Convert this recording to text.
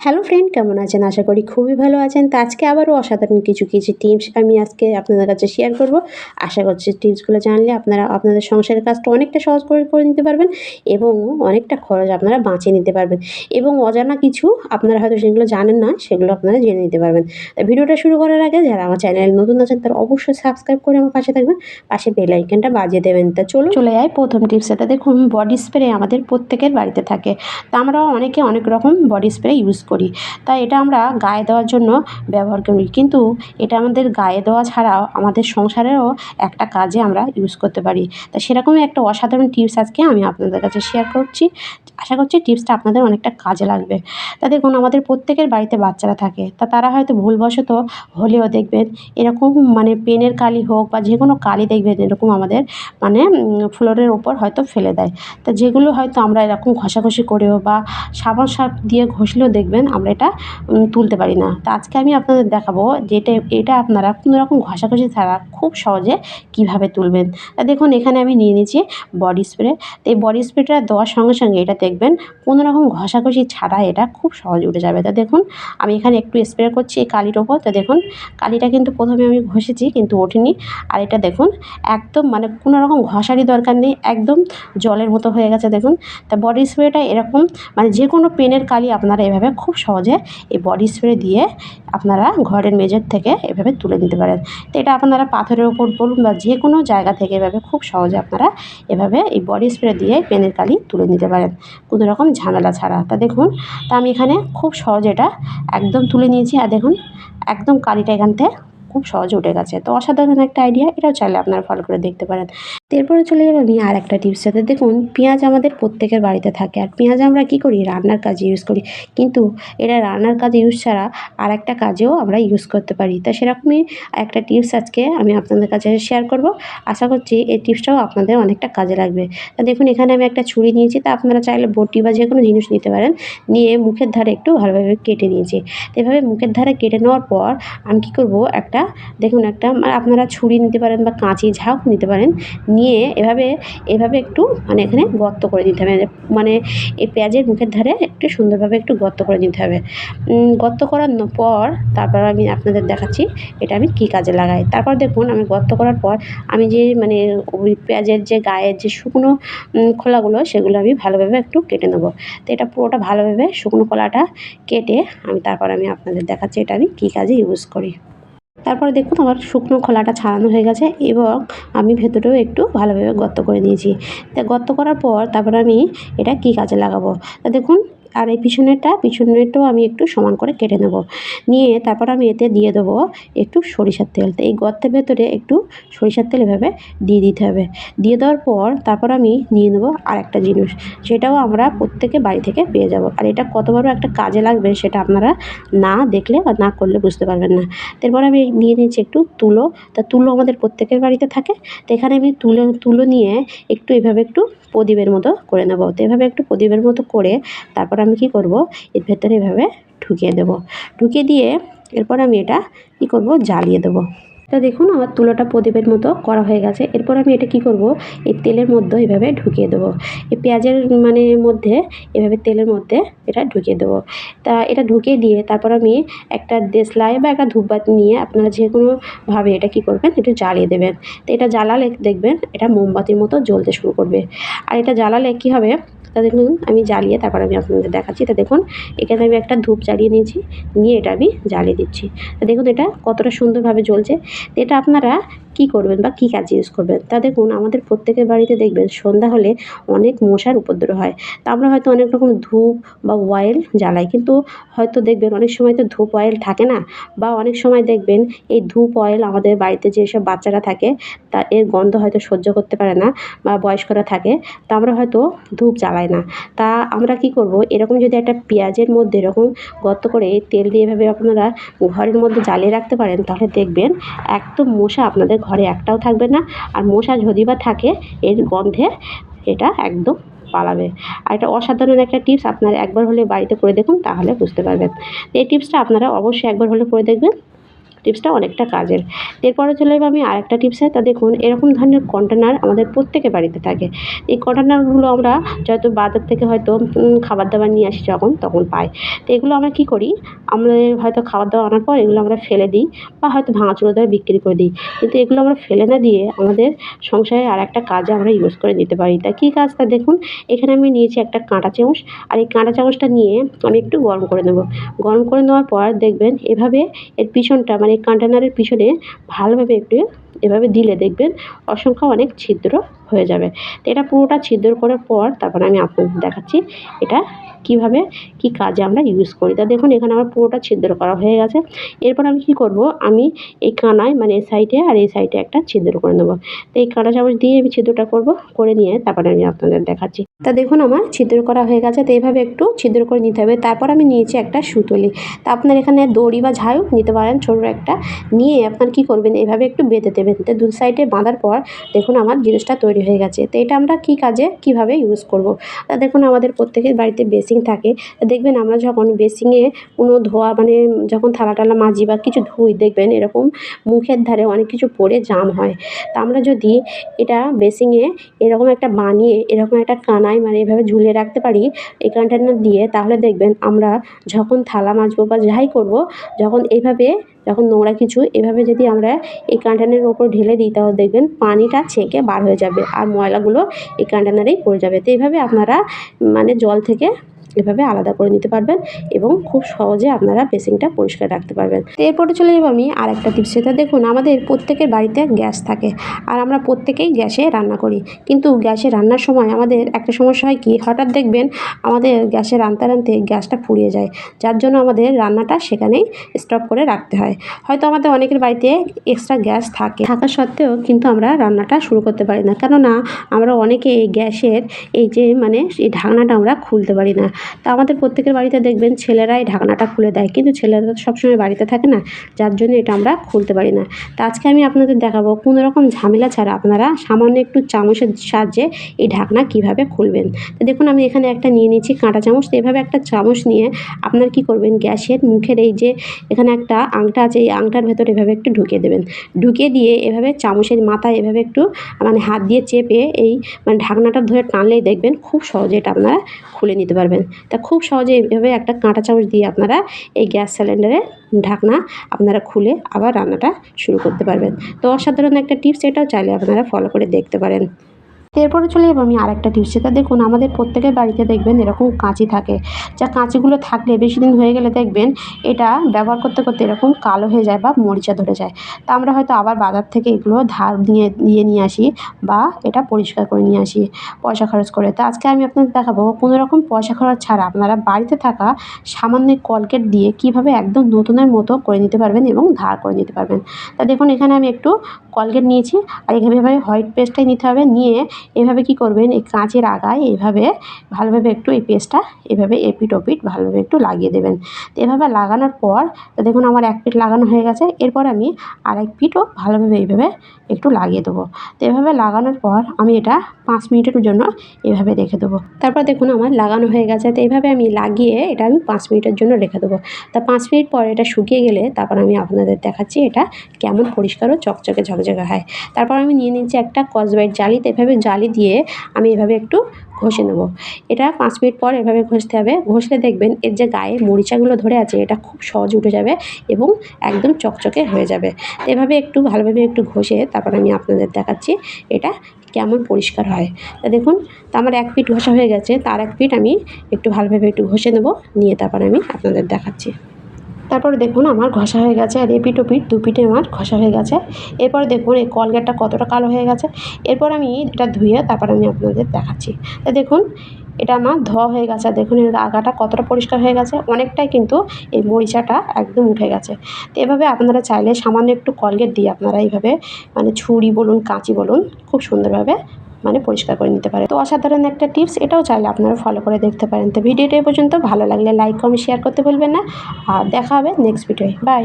Hello friend কেমন আছেন? আশা করি খুবই ভালো আছেন। তো আজকে আবারও অসাধারণ কিছু কিছু টিপস আমি আজকে আপনাদের কাছে শেয়ার করব। আশা করছি টিপসগুলো জানলে আপনারা আপনাদের সংসারের কাজটা অনেকটা সহজ করে করে নিতে পারবেন এবং অনেকটা খরচ আপনারা বাঁচিয়ে নিতে পারবেন। এবং অজানা কিছু আপনারা হয়তো সেগুলো জানেন না, সেগুলো আপনারা জেনে নিতে পারবেন। ভিডিওটা শুরু করার আগে যারা আমার চ্যানেল নতুন আছেন, তারা অবশ্যই সাবস্ক্রাইব করে আমার পাশে থাকবেন। পাশে বেল বাজিয়ে দেবেন। তা চলো চলে যায় প্রথম টিপস এটা দেখুন বডি স্প্রে আমাদের প্রত্যেকের বাড়িতে থাকে। তা আমরা অনেকে অনেক রকম বডি স্প্রে ইউজ করি। তাই এটা আমরা গায়ে দেওয়ার জন্য ব্যবহার করি। কিন্তু এটা আমাদের গায়ে দেওয়া ছাড়াও আমাদের সংসারেরও একটা কাজে আমরা ইউজ করতে পারি। তা সেরকমই একটা অসাধারণ টিপস আজকে আমি আপনাদের কাছে শেয়ার করছি। আশা করছি টিপসটা আপনাদের অনেকটা কাজে লাগবে। তা দেখুন, আমাদের প্রত্যেকের বাড়িতে বাচ্চারা থাকে। তা তারা হয়তো ভুলবশত হলেও দেখবেন, এরকম মানে পেনের কালি হোক বা যে কোনো কালি দেখবেন, এরকম আমাদের মানে ফ্লোরের ওপর হয়তো ফেলে দেয়। তা যেগুলো হয়তো আমরা এরকম ঘষাঘষি করেও বা সাবান সার্ফ দিয়ে ঘষলেও দেখবেন আমরা এটা তুলতে পারি না। তা আজকে আমি আপনাদের দেখাবো যে এটা এটা আপনারা কোনো রকম ঘষাঘষি ছাড়া খুব সহজে কীভাবে তুলবেন। তা দেখুন, এখানে আমি নিয়ে নিয়েছি বডি স্প্রে। তো এই বডি স্প্রেটা দেওয়ার সঙ্গে সঙ্গে এটা দেখবেন, কোনো রকম ঘষাঘষি ছাড়া এটা খুব সহজে উঠে যাবে। তা দেখুন, আমি এখানে একটু স্প্রে করছি এই কালির ওপর। তো দেখুন, কালিটা কিন্তু প্রথমে আমি ঘষেছি, কিন্তু ওঠেনি। আর এটা দেখুন, একদম মানে কোনো রকম ঘষারই দরকার নেই, একদম জলের মতো হয়ে গেছে। দেখুন, তা বডি স্প্রেটা এরকম মানে যে কোনো পেনের কালি আপনারা এভাবে খুব সহজে এই বডি স্প্রে দিয়ে আপনারা ঘরের মেঝের থেকে এভাবে তুলে নিতে পারেন। তো এটা আপনারা পাথরের ওপর বলুন বা যে কোনো জায়গা থেকে এভাবে খুব সহজে আপনারা এভাবে এই বডি স্প্রে দিয়ে পেনের কালি তুলে নিতে পারেন। কোনো রকম ঝামেলা ছাড়া। তা দেখুন, তা আমি এখানে খুব সহজে এটা একদম তুলে নিয়েছি। আর দেখুন, একদম কালিটা এখান থেকে খুব সহজে উঠে গেছে। তো অসাধারণ একটা আইডিয়া এটাও চাইলে আপনারা ফলো করে দেখতে পারেন। এরপরে চলে যাব আমি আর একটা টিপস সাথে দেখুন, পেঁয়াজ আমাদের প্রত্যেকের বাড়িতে থাকে। আর পেঁয়াজ আমরা কী করি? রান্নার কাজে ইউজ করি। কিন্তু এটা রান্নার কাজে ইউজ ছাড়া আর একটা কাজেও আমরা ইউজ করতে পারি। তা সেরকমই একটা টিপস আজকে আমি আপনাদের কাছে শেয়ার করব। আশা করছি এই টিপসটাও আপনাদের অনেকটা কাজে লাগবে। তা দেখুন, এখানে আমি একটা ছুরি নিয়েছি। তা আপনারা চাইলে বটি বা যে কোনো জিনিস নিতে পারেন। নিয়ে মুখের ধারে একটু ভালোভাবে কেটে নিয়েছি। এভাবে মুখের ধারে কেটে নেওয়ার পর আমি কী করব? একটা দেখুন একটা আপনারা ছুরি নিতে পারেন বা কাঁচি ঝাঁক নিতে পারেন, নিয়ে এভাবে এভাবে একটু মানে এখানে গর্ত করে দিতে হবে। মানে এই পেঁয়াজের মুখের ধারে একটু সুন্দরভাবে একটু গর্ত করে দিতে হবে। গর্ত করার পর তারপর আমি আপনাদের দেখাচ্ছি এটা আমি কী কাজে লাগাই। তারপর দেখুন, আমি গর্ত করার পর আমি যে মানে ওই পেঁয়াজের যে গায়ের যে শুকনো খোলাগুলো, সেগুলো আমি ভালোভাবে একটু কেটে নেব। তো এটা পুরোটা ভালোভাবে শুকনো খোলাটা কেটে আমি তারপর আমি আপনাদের দেখাচ্ছি এটা আমি কী কাজে ইউজ করি। তারপরে দেখুন আমার শুকনো খোলাটা ছাড়ানো হয়ে গেছে এবং আমি ভেতরেও একটু ভালোভাবে গর্ত করে নিয়েছি। তা গর্ত করার পর তারপর আমি এটা কী কাজে লাগাবো? তা দেখুন আর এই পিছনেরটা, পিছনেরটাও আমি একটু সমান করে কেটে নেব। নিয়ে তারপর আমি এতে দিয়ে দেবো একটু সরিষার তেল। তো এই গর্তের ভেতরে একটু সরিষার তেল এভাবে দিয়ে দিতে হবে। দিয়ে দেওয়ার পর তারপর আমি নিয়ে নেব আর একটা জিনিস, সেটাও আমরা প্রত্যেকে বাড়ি থেকে পেয়ে যাব। আর এটা কত বড় একটা কাজে লাগবে সেটা আপনারা না দেখলে বা না করলে বুঝতে পারবেন না। তারপর আমি নিয়ে নিয়েছি একটু তুলো। তা তুলো আমাদের প্রত্যেকের বাড়িতে থাকে। তো এখানে আমি তুলো তুলো নিয়ে একটু এভাবে একটু প্রদীপের মতো করে নেব। তো এভাবে একটু প্রদীপের মতো করে তারপর আমি কি করব? এর ভেতরে এভাবে ঢুকিয়ে দেব। ঢুকিয়ে দিয়ে এরপর আমি এটা কি করব? জ্বালিয়ে দেবো। তা দেখুন, আমার তুলোটা প্রদীপের মতো করা হয়ে গেছে। এরপর আমি এটা কি করব? এই তেলের মধ্যে এভাবে ঢুকিয়ে দেবো। এই পেঁয়াজের মানে মধ্যে এভাবে তেলের মধ্যে এটা ঢুকিয়ে দেবো। তা এটা ঢুকিয়ে দিয়ে তারপর আমি একটা দেশলাই বা একটা ধূপবাতি নিয়ে আপনারা যে কোনোভাবে এটা কি করবেন? একটু জ্বালিয়ে দেবেন। তো এটা জ্বালালে দেখবেন এটা মোমবাতির মতো জ্বলতে শুরু করবে। আর এটা জ্বালালে কী হবে? তা দেখুন, আমি জ্বালিয়ে তারপর আমি আপনাদের দেখাচ্ছি। তা দেখুন, এখানে আমি একটা ধূপ জ্বালিয়ে নিয়েছি, নিয়ে এটা আমি জ্বালিয়ে দিচ্ছি। দেখুন এটা কতটা সুন্দরভাবে জ্বলছে। এটা আপনারা কী করবেন বা কী কাজে ইউজ করবেন তা দেখুন আমাদের প্রত্যেকের বাড়িতে দেখবেন, সন্ধ্যা হলে অনেক মশার উপদ্রব হয়। তা আমরা হয়তো অনেক রকম ধূপ বা অয়েল জ্বালাই, কিন্তু হয়তো দেখবেন অনেক সময় তো ধূপ অয়েল থাকে না, বা অনেক সময় দেখবেন এই ধূপ অয়েল আমাদের বাড়িতে যেসব বাচ্চারা থাকে, তা এর গন্ধ হয়তো সহ্য করতে পারে না বা বয়স্করা থাকে, তা আমরা হয়তো ধূপ জ্বালাই না। তা আমরা কি করব, এরকম যদি একটা পেঁয়াজের মধ্যে এরকম গর্ত করে তেল দিয়ে এভাবে আপনারা ঘরের মধ্যে জ্বালিয়ে রাখতে পারেন, তাহলে দেখবেন একদম মশা আপনাদের ঘরে একটাও থাকবে না। আর মশা যদি বা থাকে, এর গন্ধে এটা একদম পালাবে। আর এটা অসাধারণ একটা টিপস আপনারা একবার হলে বাড়িতে করে দেখুন, তাহলে বুঝতে পারবেন। এই টিপসটা আপনারা অবশ্যই একবার হলে করে দেখবেন। টিপসটা অনেকটা কাজের। এরপরে চলে যাব আমি আরেকটা টিপসে। তা দেখুন, এরকম ধরনের কন্টেনার আমাদের প্রত্যেকের বাড়িতে থাকে। এই কন্টেনারগুলো আমরা যত বাজার থেকে হয়তো খাবার দাবার নিয়ে আসি যখন, তখন পাই। তো এগুলো আমরা কী করি? আমাদের হয়তো খাবার দাবার আনার পর এগুলো আমরা ফেলে দিই বা হয়তো ভাঙা ভাঙাচুরো দ্বারা বিক্রি করে দিই। কিন্তু এগুলো আমরা ফেলে না দিয়ে আমাদের সংসারে আর একটা কাজে আমরা ইউজ করে নিতে পারি। তা কী কাজ? তা দেখুন, এখানে আমি নিয়েছি একটা কাঁটা চামচ। আর এই কাঁটা চামচটা নিয়ে আমি একটু গরম করে নেব। গরম করে নেওয়ার পর দেখবেন, এভাবে এর পিছনটা মানে কন্টেনারের পিছনে ভালোভাবে একটু এভাবে দিলে দেখবেন অসংখ্য অনেক ছিদ্র হয়ে যাবে। তো এটা পুরোটা ছিদ্র করার পর তারপর আমি আপনাদের দেখাচ্ছি এটা কীভাবে, কি কাজে আমরা ইউজ করি। তা দেখুন, এখানে আমার পুরোটা ছিদ্র করা হয়ে গেছে। এরপর আমি কি করব? আমি এই কানায় মানে এই সাইডে আর এই সাইডে একটা ছিদ্র করে নেব। তো এই কাঁটা চামচ দিয়ে আমি ছিদ্রটা করব, করে নিয়ে তারপরে আমি আপনাদের দেখাচ্ছি। তা দেখুন, আমার ছিদ্র করা হয়ে গেছে। তো এইভাবে একটু ছিদ্র করে নিতে হবে। তারপর আমি নিয়েছি একটা সুতলি তা আপনার এখানে দড়ি বা ঝাড়ু নিতে পারেন, ছোটো একটা। নিয়ে আপনার কি করবেন? এভাবে একটু বেঁধে দেবেন। তো দু সাইডে বাঁধার পর দেখুন আমার জিনিসটা তৈরি হয়ে গেছে। তো এটা আমরা কি কাজে, কীভাবে ইউজ করব? তা দেখুন আমাদের প্রত্যেকের বাড়িতে বেসিং থাকে। দেখবেন আমরা যখন বেসিংয়ে কোনো ধোয়া মানে যখন থালা টালা মাজি বা কিছু ধুই, দেখবেন এরকম মুখের ধারে অনেক কিছু পড়ে জাম হয়। তা আমরা যদি এটা বেসিংয়ে এরকম একটা বানিয়ে, এরকম একটা কানায় মানে এভাবে ঝুলিয়ে রাখতে পারি এই কন্টেনার দিয়ে, তাহলে দেখবেন আমরা যখন থালা মাজবো বা যাই করব, যখন এইভাবে যখন নোংরা কিছু, এভাবে যদি আমরা এই কন্টেনারের ওপর ঢেলে দিই, তাহলে দেখবেন পানিটা ছেঁকে বার হয়ে যাবে আর ময়লাগুলো এই কন্টেনারেই পড়ে যাবে। তো এইভাবে আপনারা মানে জল থেকে এভাবে আলাদা করে নিতে পারবেন এবং খুব সহজে আপনারা বেসিনটা পরিষ্কার রাখতে পারবেন। তো এরপরে চলে যাব আমি আর একটা টিপস, সেটা দেখুন আমাদের প্রত্যেকের বাড়িতে গ্যাস থাকে আর আমরা প্রত্যেকেই গ্যাসে রান্না করি। কিন্তু গ্যাসে রান্নার সময় আমাদের একটা সমস্যা হয় কি, হঠাৎ দেখবেন আমাদের গ্যাসে রাঁধতে রাঁধতে গ্যাসটা ফুরিয়ে যায়, যার জন্য আমাদের রান্নাটা সেখানেই স্টপ করে রাখতে হয়। হয়তো আমাদের অনেকের বাড়িতে এক্সট্রা গ্যাস থাকে। থাকা সত্ত্বেও কিন্তু আমরা রান্নাটা শুরু করতে পারি না। কেননা আমরা অনেকে এই গ্যাসের এই যে মানে এই ঢাকনাটা আমরা খুলতে পারি না। তা আমাদের প্রত্যেকের বাড়িতে দেখবেন ছেলেরাই ঢাকনাটা খুলে দেয়। কিন্তু ছেলেরা তো সবসময় বাড়িতে থাকে না, যার জন্য এটা আমরা খুলতে পারি না। তা আজকে আমি আপনাদের দেখাবো কোনো রকম ঝামেলা ছাড়া আপনারা সামান্য একটু চামচের সাহায্যে এই ঢাকনা কীভাবে খুলবেন। তো দেখুন, আমি এখানে একটা নিয়ে নিয়েছি কাঁটা চামচ। তো এভাবে একটা চামচ নিয়ে আপনার কি করবেন, গ্যাসের মুখের এই যে এখানে একটা আংটা আছে, এই আংটার ভেতর এভাবে একটু ঢুকিয়ে দেবেন। ঢুকিয়ে দিয়ে এভাবে চামচের মাথায় এভাবে একটু মানে হাত দিয়ে চেপে এই মানে ঢাকনাটা ধরে টানলেই দেখবেন খুব সহজে এটা আপনারা খুলে নিতে পারবেন। তা খুব সহজে এইভাবে একটা কাঁটা চামচ দিয়ে আপনারা এই গ্যাস সিলিন্ডারের ঢাকনা আপনারা খুলে আবার রান্নাটা শুরু করতে পারবেন। তো অসাধারণ একটা টিপস এটাও চাইলে আপনারা ফলো করে দেখতে পারেন। এরপরে চলে যাব আমি আরেকটা টিপস সেটা দেখুন আমাদের প্রত্যেকের বাড়িতে দেখবেন এরকম কাঁচি থাকে। যা কাঁচিগুলো থাকলে বেশি দিন হয়ে গেলে দেখবেন এটা ব্যবহার করতে করতে এরকম কালো হয়ে যায় বা মরিচা ধরে যায়। তা আমরা হয়তো আবার বাজার থেকে এগুলো ধার নিয়ে নিয়ে নিয়ে আসি বা এটা পরিষ্কার করে নিয়ে আসি পয়সা খরচ করে। তো আজকে আমি আপনাদের দেখাবো কোনো রকম পয়সা খরচ ছাড়া আপনারা বাড়িতে থাকা সামান্য কলকেট দিয়ে কীভাবে একদম নতুনের মতো করে নিতে পারবেন এবং ধার করে নিতে পারবেন। তা দেখুন এখানে আমি একটু কলগেট নিয়েছি আর এভাবে হোয়াইট পেস্টটাই নিতে হবে। নিয়ে এভাবে কি করবেন? এই কাঁচের আগায় এভাবে ভালোভাবে একটু এই পেস্টটা এভাবে এপিট ওপিট ভালোভাবে একটু লাগিয়ে দেবেন। তো এভাবে লাগানোর পর দেখুন আমার এক পিট লাগানো হয়ে গেছে। এরপর আমি আরেক পিঠও ভালোভাবে এইভাবে একটু লাগিয়ে দেবো। তো এভাবে লাগানোর পর আমি এটা পাঁচ মিনিটের জন্য এভাবে রেখে দেবো। তারপর দেখুন আমার লাগানো হয়ে গেছে। তো এইভাবে আমি লাগিয়ে এটা আমি পাঁচ মিনিটের জন্য রেখে দেবো। তা পাঁচ মিনিট পর এটা শুকিয়ে গেলে তারপর আমি আপনাদের দেখাচ্ছি এটা কেমন পরিষ্কার ও চকচকে ঝকঝকে হয়। তারপর আমি নিয়ে নিচ্ছি একটা কসবাইট জালি। তো এভাবে জালি দিয়ে আমি এভাবে একটু ঘষে নেব। এটা পাঁচ মিনিট পর এভাবে ঘষতে হবে। ঘষলে দেখবেন এর যে গায়ে মরিচাগুলো ধরে আছে, এটা খুব সহজ উঠে যাবে এবং একদম চকচকে হয়ে যাবে। এভাবে একটু ভালোভাবে একটু ঘষে তারপর আমি আপনাদের দেখাচ্ছি এটা কেমন পরিষ্কার হয়। তা দেখুন, তো আমার এক পিঠ ঘষা হয়ে গেছে, তার এক পিঠ আমি একটু ভালোভাবে একটু ঘষে নেব, নিয়ে তারপর আমি আপনাদের দেখাচ্ছি। তারপরে দেখুন আমার ঘষা হয়ে গেছে আর এপিট ওপিট দু পিঠে আমার ঘষা হয়ে গেছে। এরপরে দেখুন এই কলগেটটা কতটা কালো হয়ে গেছে। এরপর আমি এটা ধুয়ে তারপর আমি আপনাদের দেখাচ্ছি। তা দেখুন, এটা আমার ধোয়া হয়ে গেছে। দেখুন এর আগাটা কতটা পরিষ্কার হয়ে গেছে। অনেকটাই কিন্তু এই মরিচাটা একদম উঠে গেছে। তো এভাবে আপনারা চাইলে সামান্য একটু কলগেট দিয়ে আপনারা এইভাবে মানে ছুরি বলুন, কাঁচি বলুন, খুব সুন্দরভাবে মানে পরিষ্কার করে নিতে পারে। তো অসাধারণ একটা টিপস এটাও চাইলে আপনারা ফলো করে দেখতে পারেন। তো ভিডিওটা এ পর্যন্ত, ভালো লাগলে লাইক কমেন্ট শেয়ার করতে ভুলবেন না। আর দেখা হবে নেক্সট ভিডিওয় বাই